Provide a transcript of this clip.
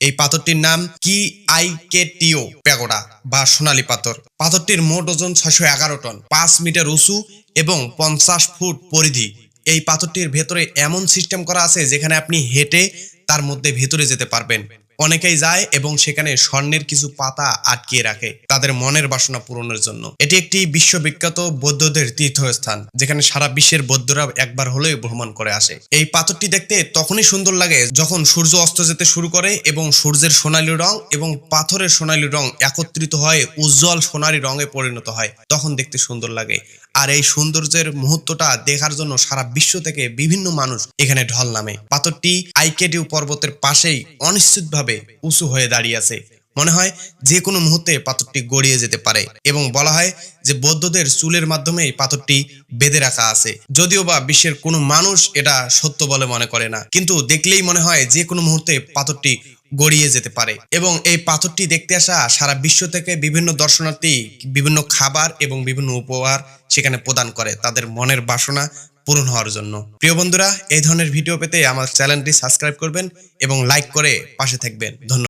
এই পাথরটির নাম কি আই কে টিও প্যাগোডা বা সোনালী পাথর। পাথরটির মোট ওজন ছয়শো এগারো টন, পাঁচ মিটার উঁচু এবং পঞ্চাশ ফুট পরিধি। এই পাথরটির ভেতরে এমন সিস্টেম করা আছে যেখানে আপনি হেঁটে তার মধ্যে ভেতরে যেতে পারবেন। অনেকেই যায় এবং সেখানে স্বর্ণের কিছু পাতা আটকিয়ে রাখে। তাদের মনের বাসনা পূরণের জন্য। এটি একটি বিশ্ববিখ্যাত বৌদ্ধদের তীর্থস্থান, যেখানে সারা বিশ্বের বৌদ্ধরা একবার হলেও ভ্রমণ করে আসে। এই পাথরটি দেখতে তখনই সুন্দর লাগে যখন সূর্য অস্ত যেতে শুরু করে এবং সূর্যের সোনালী রং এবং পাথরের সোনালী রং একত্রিত হয়ে উজ্জ্বল সোনালী রঙে পরিণত হয়। তখন দেখতে সুন্দর লাগে। আর এই সৌন্দর্যের মুহূর্তটা দেখার জন্য সারা বিশ্ব থেকে বিভিন্ন মানুষ এখানে ঢল নামে। পাথরটি আইকেডিউ পর্বতের পাশেই অনিশ্চিতভাবে উঁচু হয়ে দাঁড়িয়ে আছে। মনে হয় যে কোনো মুহূর্তে পাথরটি গড়িয়ে যেতে পারে এবং বলা হয় যে বৌদ্ধদের চুলের মাধ্যমে পাথরটি বেঁধে রাখা আছে। যদিও বা বিশ্বের কোনো মানুষ এটা সত্য বলে মনে করে না, কিন্তু দেখলেই মনে হয় যে কোনো মুহূর্তে পাথরটি গড়িয়ে যেতে পারে এবং এই পাথরটি দেখতে আসা সারা বিশ্ব থেকে বিভিন্ন দর্শনার্থী বিভিন্ন খাবার এবং বিভিন্ন উপহার সেখানে প্রদান করে। তাদের মনের বাসনা পূরণ হওয়ার জন্য। প্রিয় বন্ধুরা, এই ধরনের ভিডিও পেতে আমার চ্যানেলটি সাবস্ক্রাইব করবেন এবং লাইক করে পাশে থাকবেন। ধন্যবাদ।